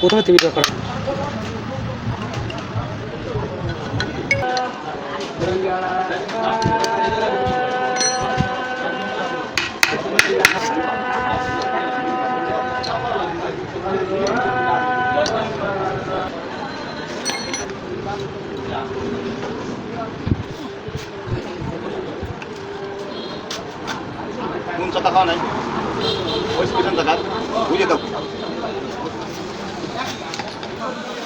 প্রথমে তুমি করেন কোন চাকা খাওয়া নাই? ওই স্পিডের চাকা বুঝে দাও।